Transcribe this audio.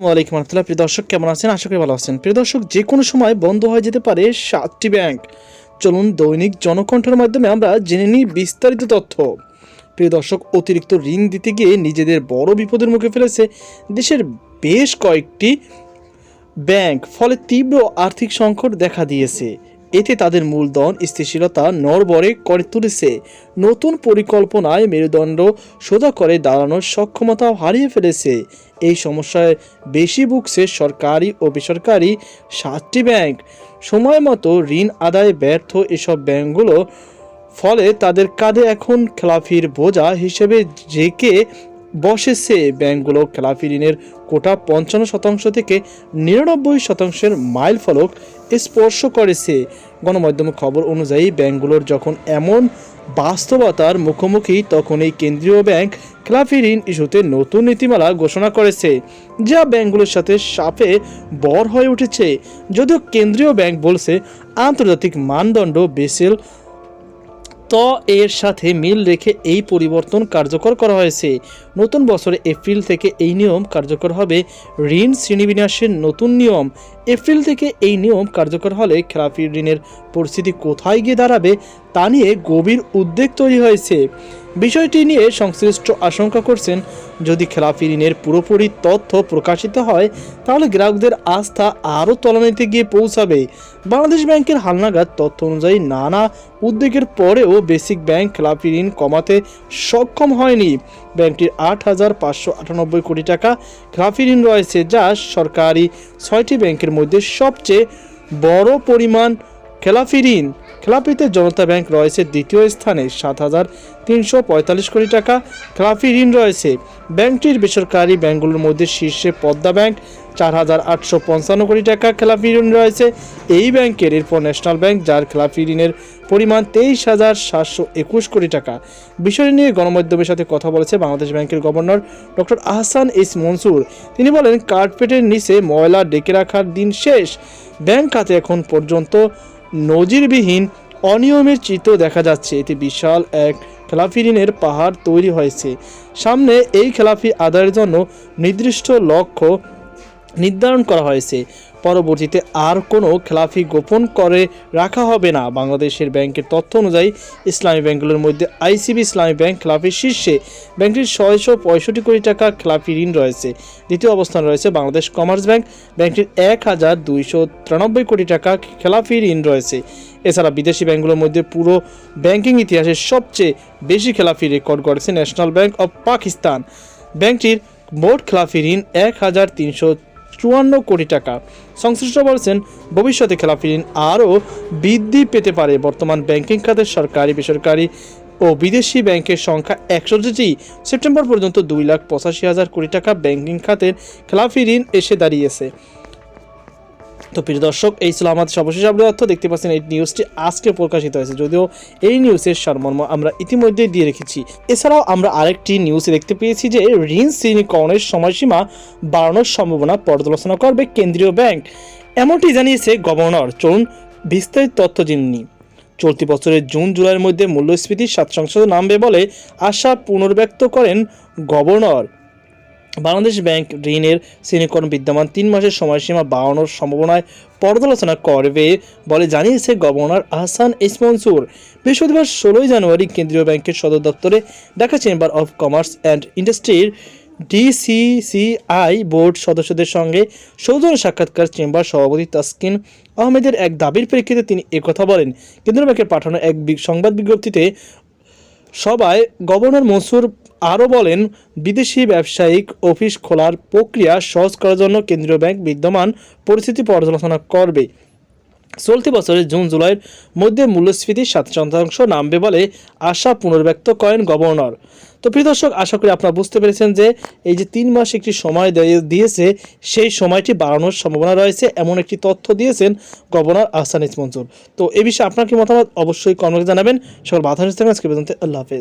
ওয়ালাইকুম রহমতুল্লাহ প্রিয় দর্শক, কেমন আছেন? আশা করি ভালো আছেন। প্রিয় দর্শক, যে কোনো সময় বন্ধ হয়ে যেতে পারে সাতটি ব্যাংক। চলুন দৈনিক জনকণ্ঠের মাধ্যমে আমরা জেনে নিই বিস্তারিত তথ্য। প্রিয় দর্শক, অতিরিক্ত ঋণ দিতে গিয়ে নিজেদের বড় বিপদের মুখে ফেলেছে দেশের বেশ কয়েকটি ব্যাংক। ফলে তীব্র আর্থিক সংকট দেখা দিয়েছে। এতে তাদের মূলধন স্থিতিশীলতা নড়বড়ে করে তুলেছে। নতুন পরিকল্পনায় মেরুদণ্ড সোজা করে দাঁড়ানোর সক্ষমতা হারিয়ে ফেলেছে। এই সমস্যায় বেশি ভুগছে সরকারি ও বেসরকারি সাতটি ব্যাংক। সময় মতো ঋণ আদায়ে ব্যর্থ এসব ব্যাংকগুলো, ফলে তাদের কাঁধে এখন খেলাফির বোঝা হিসেবে জেকে বসেছে ব্যাংকগুলো খেলাফি ঋণের কোটা পঞ্চান্ন শতাংশ থেকে নিরানব্বই শতাংশের মাইল ফলক স্পর্শ করেছে। গণমাধ্যমের খবর অনুযায়ী, ব্যাংকগুলোর যখন এমন বাস্তবতার মুখোমুখি তখন এই কেন্দ্রীয় ব্যাংক খেলাফি ঋণ ইস্যুতে নতুন নীতিমালা ঘোষণা করেছে, যা ব্যাংকগুলোর সাথে সাপে বর হয়ে উঠেছে। যদিও কেন্দ্রীয় ব্যাংক বলছে, আন্তর্জাতিক মানদণ্ড বেসেল ত এর সাথে মিল রেখে এই পরিবর্তন কার্যকর করা হয়েছে। নতুন বছরে এপ্রিল থেকে এই নিয়ম কার্যকর হবে। ঋণ শ্রেণীবিন্যাসের নতুন নিয়ম। এপ্রিল থেকে এই নিয়ম কার্যকর হলে খেলাপি ঋণের পরিস্থিতি কোথায় গিয়ে দাঁড়াবে তা নিয়ে গভীর উদ্বেগ তৈরি হয়েছে। বিষয়টি নিয়ে সংশ্লিষ্ট আশঙ্কা করছেন, যদি খেলাপি ঋণের পুরোপুরি তথ্য প্রকাশিত হয়, তাহলে গ্রাহকদের আস্থা আরও তলানিতে গিয়ে পৌঁছাবে। বাংলাদেশ ব্যাংকের হালনাগাদ তথ্য অনুযায়ী নানা উদ্বেগের পরেও বেসিক ব্যাংক খেলাপি ঋণ কমাতে সক্ষম হয়নি। ব্যাংকটির আট হাজার পাঁচশো আটানব্বই কোটি টাকা খেলাপি ঋণ রয়েছে, যা সরকারি ছয়টি ব্যাংকের মধ্যে সবচেয়ে বড় পরিমাণ খেলাফি ঋণ। খেলাপিতে জনতা ব্যাংক রয়েছে দ্বিতীয় স্থানে, সাত হাজার তিনশো পঁয়তাল্লিশ কোটি টাকা। খেলাফি ঋণ রয়েছে। ব্যাংকটির বেসরকারি ব্যাংকগুলোর মধ্যে শীর্ষে পদ্মা ব্যাংক, চার হাজার আটশো পঞ্চান্ন কোটি টাকা খেলাফি ঋণ রয়েছে। এই ব্যাংকের এরপর ন্যাশনাল ব্যাংক, যার খেলাফি ঋণের পরিমাণ তেইশ হাজার সাতশো একুশ কোটি টাকা। বিষয় নিয়ে গণমাধ্যমের সাথে কথা বলেছে বাংলাদেশ ব্যাংকের governor doctor Ahsan S Mansur. তিনি বলেন কার্পেটের নিচে ময়লা ডেকে রাখার দিন শেষ। ব্যাংক খাতে এখন পর্যন্ত নজিরবিহীন অনিয়মের চিত্র দেখা যাচ্ছে। এটি বিশাল এক খেলাফি ঋণের পাহাড় তৈরি হয়েছে। সামনে এই খেলাফি আদায়ের জন্য নির্দিষ্ট লক্ষ্য নির্ধারণ করা হয়েছে। পরবর্তীতে আর কোনো খেলাফি গোপন করে রাখা হবে না। বাংলাদেশের ব্যাংকের তথ্য অনুযায়ী, ইসলামী ব্যাংকগুলোর মধ্যে আইসিবি ইসলামী ব্যাংক খেলাফির শীর্ষে ব্যাংকটির ছয়শো পঁয়ষট্টি কোটি টাকা খেলাফি ঋণ রয়েছে। দ্বিতীয় অবস্থান রয়েছে বাংলাদেশ কমার্স ব্যাংক। ব্যাংকটির এক হাজার দুইশো তিরানব্বই কোটি টাকা খেলাফি ঋণ রয়েছে। এছাড়া বিদেশি ব্যাংকগুলোর মধ্যে পুরো ব্যাংকিং ইতিহাসের সবচেয়ে বেশি খেলাফি রেকর্ড করেছে ন্যাশনাল ব্যাংক অব পাকিস্তান। ব্যাংকটির মোট খেলাফি ঋণ এক হাজার তিনশো চুয়ান্ন কোটি টাকা। সংশ্লিষ্ট বলছেন, ভবিষ্যতে খেলাফি ঋণ আরও বৃদ্ধি পেতে পারে। বর্তমান ব্যাংকিং খাতের সরকারি, বেসরকারি ও বিদেশি ব্যাংকের সংখ্যা একষট্টিটি সেপ্টেম্বর পর্যন্ত দুই লাখ পঁচাশি হাজার কোটি টাকা ব্যাংকিং খাতের খেলাফি ঋণ এসে দাঁড়িয়েছে। তো প্রিয় দর্শক, এই ছিল আমাদের সর্বশেষ তথ্য। দেখতে পাচ্ছেন এই নিউজটি আজকে প্রকাশিত হয়েছে, যদিও এই নিউজের সারমর্ম আমরা ইতিমধ্যেই দিয়ে রেখেছি। এছাড়াও আমরা আরেকটি নিউজে দেখতে পেয়েছি যে ঋণ শ্রেণীকরণের সময়সীমা বাড়ানোর সম্ভাবনা পর্যালোচনা করবে কেন্দ্রীয় ব্যাংক। এমনটি জানিয়েছে গভর্নর। চলুন বিস্তারিত তথ্য জেনে চলতি বছরের জুন জুলাইয়ের মধ্যে মূল্যস্ফীতির সাত শতাংশ নামবে বলে আশা পুনর্ব্যক্ত করেন গভর্নর। বাংলাদেশ ব্যাংক ঋণের শ্রেণীকরণ বিদ্যমান তিন মাসের সময়সীমা বাড়ানোর সম্ভাবনায় পর্যালোচনা করবে বলে জানিয়েছে গভর্নর আহসান এস মনসুর। বৃহস্পতিবার ষোলোই জানুয়ারি কেন্দ্রীয় ব্যাংকের সদর দপ্তরে Dhaka chamber of commerce and ইন্ডাস্ট্রির ডিসিসিআই বোর্ড সদস্যদের সঙ্গে সৌজন্য সাক্ষাৎকার চেম্বার সভাপতি তাসকিন আহমেদের এক দাবির প্রেক্ষিতে তিনি একথা বলেন। কেন্দ্রীয় ব্যাংকের পাঠানো এক সংবাদ বিজ্ঞপ্তিতে সবাই গভর্নর মনসুর আরও বলেন, বিদেশি ব্যবসায়িক অফিস খোলার প্রক্রিয়া সহজ করার জন্য কেন্দ্রীয় ব্যাংক বিদ্যমান পরিস্থিতি পর্যালোচনা করবে। চলতি বছরের জুন জুলাইয়ের মধ্যে মূল্যস্ফীতি সাত শতাংশ নামবে বলে আশা পুনর্ব্যক্ত করেন গভর্নর। তো প্রিয় দর্শক, আশা করি আপনারা বুঝতে পেরেছেন যে এই যে তিন মাস একটি সময় দিয়ে- দিয়েছে, সেই সময়টি বাড়ানোর সম্ভাবনা রয়েছে, এমন একটি তথ্য দিয়েছেন গভর্নর আহসান ইসমনসুর। তো এ বিষয়ে আপনার কি মতামত? অবশ্যই কমেন্টে জানাবেন। সকল বাধা আল্লাহ হাফেজ।